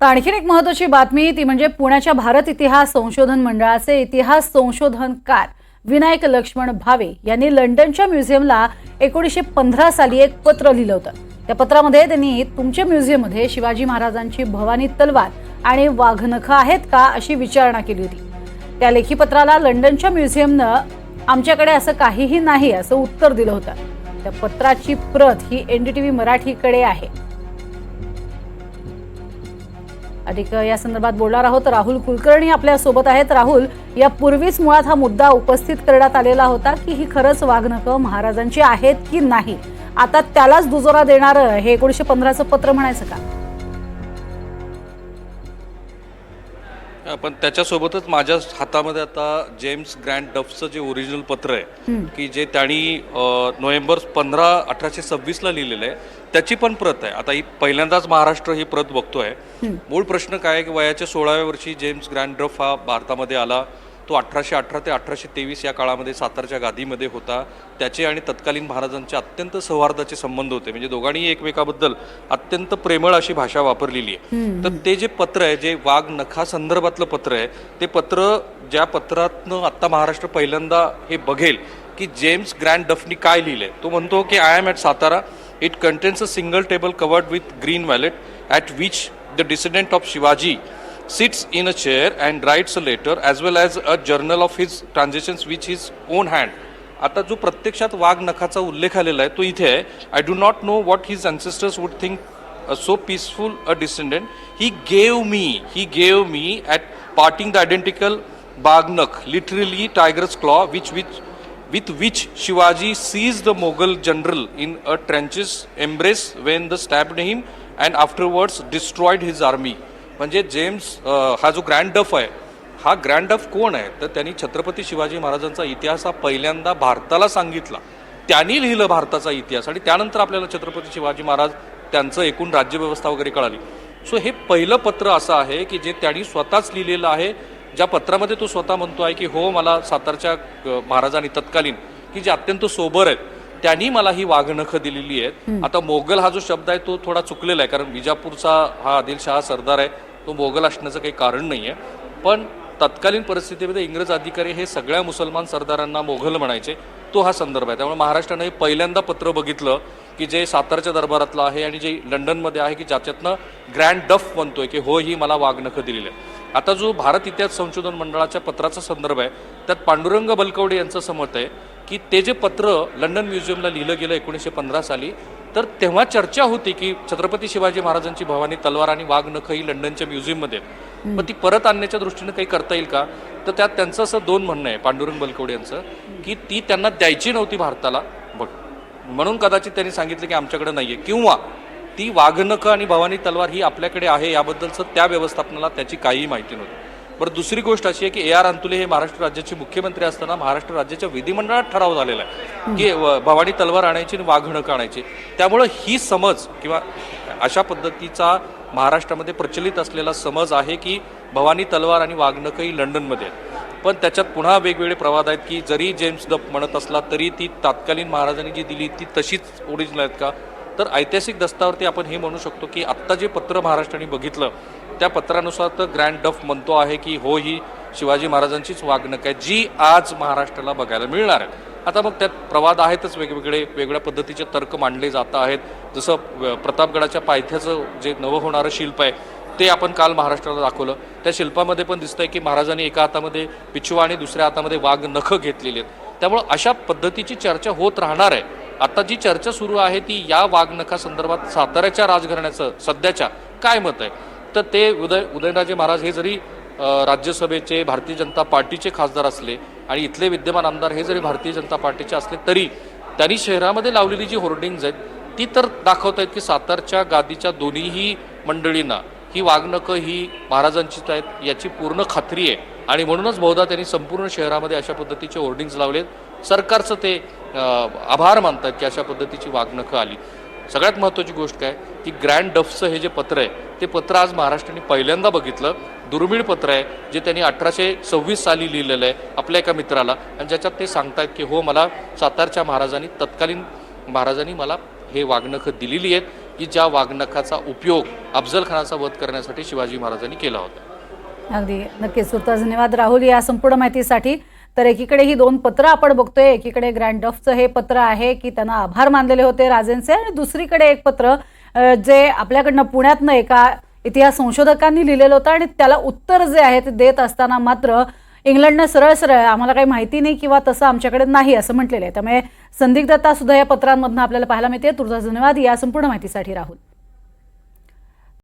तर आणखीन एक महत्वाची बातमी ती म्हणजे पुण्याच्या भारत इतिहास संशोधन मंडळाचे इतिहास संशोधनकार विनायक लक्ष्मण भावे यांनी लंडनच्या म्युझियमला एकोणीसशे पंधरा साली एक पत्र लिहिलं होतं. त्या पत्रामध्ये त्यांनी तुमच्या म्युझियममध्ये शिवाजी महाराजांची भवानी तलवार आणि वाघनखं आहेत का? अशी विचारणा केली होती. त्या लेखी पत्राला लंडनच्या म्युझियमनं आमच्याकडे असं काहीही नाही असं उत्तर दिलं होतं. त्या पत्राची प्रत ही एनडीटीव्ही मराठीकडे आहे. अधिक या संदर्भात बोलणार आहोत. राहुल कुलकर्णी आपल्यासोबत आहेत. राहुल यापूर्वीच मुळात हा मुद्दा उपस्थित करण्यात आलेला होता की ही खरंच वाघनकं महाराजांची आहेत की नाही? आता त्यालाच दुजोरा देणारं हे एकोणीसशे पंधराचं पत्र म्हणायचं का? पण त्याच्यासोबतच माझ्या हातामध्ये आता जेम्स ग्रँड डफचं जे ओरिजिनल पत्र आहे की जे त्यांनी नोव्हेंबर पंधरा अठराशे सव्वीसला लिहिलेलं आहे त्याची पण प्रत आहे. आता ही पहिल्यांदाच महाराष्ट्र ही प्रत बघतोय. मूळ प्रश्न काय की वयाच्या सोळाव्या वर्षी जेम्स ग्रँड डफ हा भारतामध्ये आला. तो अठराशे अठरा ते अठराशे तेवीस या काळामध्ये सातारच्या गादीमध्ये होता. त्याचे आणि तत्कालीन महाराजांचे अत्यंत सौहार्दाचे संबंध होते. म्हणजे दोघांनीही एकमेकाबद्दल अत्यंत प्रेमळ अशी भाषा वापरलेली आहे. तर ते जे पत्र आहे जे वाघ नखा संदर्भातलं पत्र आहे ते पत्र ज्या पत्रातनं आत्ता महाराष्ट्र पहिल्यांदा हे बघेल की जेम्स ग्रँड डफनी काय लिहिलंय. तो म्हणतो की I am at Satara it contains a single table covered with green velvet at which the descendant of Shivaji sits in a chair and writes a letter as well as a journal of his transitions which his own hand आता जो प्रत्यक्षात वाघ नखाचा उल्लेख आलेला आहे तो इथे आहे I do not know what his ancestors would think so peaceful a descendant he gave me he gave me at parting the identical baghnakh literally tiger's claw which which with which Shivaji seized the Mughal general in a trenches embrace when the stabbed him and afterwards destroyed his army. म्हणजे James हा जो grand डफ आहे हा grand डफ कोण आहे? तर त्यांनी छत्रपती शिवाजी महाराजांचा इतिहास हा पहिल्यांदा भारताला सांगितला. त्यांनी लिहिलं भारताचा इतिहास आणि त्यानंतर आपल्याला छत्रपती शिवाजी महाराज त्यांचं एकूण राज्यव्यवस्था वगैरे कळाली. सो हे पहिलं पत्र असं आहे की जे त्यांनी स्वतःच लिहिलेलं आहे. ज्या पत्रामध्ये तो स्वतः म्हणतो आहे की हो मला सातारच्या महाराजांनी तत्कालीन की जे अत्यंत सोबर आहेत त्यांनी मला ही वाघनखं दिलेली आहेत. आता मोगल हा जो शब्द आहे तो थोडा चुकलेला आहे कारण विजापूरचा हा आदिलशहा सरदार आहे. तो मोगल असण्याचं काही कारण नाही आहे पण तत्कालीन परिस्थितीमध्ये इंग्रज अधिकारी हे सगळ्या मुसलमान सरदारांना मोघल म्हणायचे. तो हा संदर्भ आहे. त्यामुळे महाराष्ट्रानं हे पहिल्यांदा पत्र बघितलं की जे सातारच्या दरबारातलं आहे आणि जे लंडनमध्ये आहे की ज्याच्यातनं ग्रँड डफ म्हणतोय की हो ही मला वाघनखं दिलेली आहे आता जो भारत इतिहास संशोधन मंडळाच्या पत्राचा संदर्भ आहे त्यात पांडुरंग बलकवडे यांचं समत आहे. की ते जे पत्र लंडन म्युझियमला लिहिलं गेलं एकोणीसशे पंधरा साली तर तेव्हा चर्चा होती की छत्रपती शिवाजी महाराजांची भवानी तलवार आणि वाघनखं ही लंडनच्या म्युझियममध्ये. मग ती परत आणण्याच्या दृष्टीनं काही करता येईल का? तर त्यात त्यांचं असं दोन म्हणणं आहे पांडुरंग बलकवडे यांचं की ती त्यांना द्यायची नव्हती भारताला. बघ म्हणून कदाचित त्यांनी सांगितलं की आमच्याकडे नाही आहे किंवा ती वाघनखं आणि भवानी तलवार ही आपल्याकडे आहे याबद्दलचं त्या व्यवस्थापनाला त्याची काहीही माहिती नव्हती. बरं दुसरी गोष्ट अशी आहे की ए आर अंतुले हे महाराष्ट्र राज्याचे मुख्यमंत्री असताना महाराष्ट्र राज्याच्या विधिमंडळात ठराव झालेला आहे. की भवानी तलवार आणायची आणि वाघनखं आणायची. त्यामुळं ही समज किंवा अशा पद्धतीचा महाराष्ट्रामध्ये प्रचलित असलेला समज आहे की भवानी तलवार आणि वाघनखं ही लंडनमध्ये आहेत. पण त्याच्यात पुन्हा वेगवेगळे प्रवाद आहेत की जरी जेम्स डप म्हणत असला तरी ती तात्कालीन महाराजांनी जी दिली ती तशीच ओरिजिनल आहेत का? तर ऐतिहासिक दस्तावरती आपण हे म्हणू शकतो की आत्ता जे पत्र महाराष्ट्राने बघितलं त्या पत्रानुसार तर ग्रँड डफ म्हणतो आहे की हो ही शिवाजी महाराजांचीच वागणूक आहे जी आज महाराष्ट्राला बघायला मिळणार आहे. आता मग त्यात प्रवाद आहेतच वेगवेगळे वेगळ्या पद्धतीचे तर्क मांडले जात आहेत. जसं प्रतापगडाच्या पायथ्याचं जे नवं होणारं शिल्प आहे ते आपण काल महाराष्ट्राला दाखवलं. त्या शिल्पामध्ये पण दिसतंय की महाराजांनी एका हातामध्ये पिछवा आणि दुसऱ्या हातामध्ये वाघ नखं घेतलेली आहेत. त्यामुळं अशा पद्धतीची चर्चा होत राहणार आहे. आता जी चर्चा सुरू आहे ती या वाघनखा संदर्भात साताऱ्याच्या राजघराण्याचं सध्याच्या काय मत आहे? तर ते उदय उदयनराजे महाराज हे जरी राज्यसभेचे भारतीय जनता पार्टीचे खासदार असले आणि इथले विद्यमान आमदार हे जरी भारतीय जनता पार्टीचे असले तरी त्यांनी शहरामध्ये लावलेली जी होर्डिंग्ज आहेत ती तर दाखवत आहेत की सातारच्या गादीच्या दोन्हीही मंडळींना ही वागणकं ही महाराजांचीच आहेत याची पूर्ण खात्री आहे. आणि म्हणूनच बहुधा त्यांनी संपूर्ण शहरामध्ये अशा पद्धतीचे होर्डिंग्ज लावलेत. सरकारचं ते आभार मानतात की अशा पद्धतीची वागणकं आली. सगळ्यात महत्त्वाची गोष्ट काय? की ग्रँड डफचं हे जे पत्र आहे ते पत्र आज महाराष्ट्राने पहिल्यांदा बघितलं. दुर्मिळ पत्र आहे जे त्यांनी अठराशे सव्वीस साली लिहिलेलं आहे आपल्या एका मित्राला. आणि ज्याच्यात ते सांगतात की हो मला सातारच्या महाराजांनी तत्कालीन महाराजांनी मला हे वागणखं दिलेली आहेत की ज्या वाघनखाचा उपयोग अफजल खानाचा वध करण्यासाठी शिवाजी महाराजांनी केला होता. अगदी. नक्कीच. धन्यवाद राहुल या संपूर्ण माहितीसाठी. तर एकीकडे ही दोन पत्र आपण बघतोय. एकीकडे ग्रँडफचं हे पत्र आहे की त्यांना आभार मानलेले होते राजेंचे आणि दुसरीकडे एक पत्र जे आपल्याकडनं पुण्यातनं एका इतिहास संशोधकांनी लिहिलेलं होतं आणि त्याला उत्तर जे आहे ते देत असताना मात्र इंग्लंडनं सरळ सरळ आम्हाला काही माहिती नाही किंवा तसं आमच्याकडे नाही असं म्हटलेलं आहे. त्यामुळे संदिग्धता सुद्धा या पत्रांमधनं आपल्याला पाहायला मिळते. तुझा धन्यवाद. या संपूर्ण माहितीसाठी राहुल.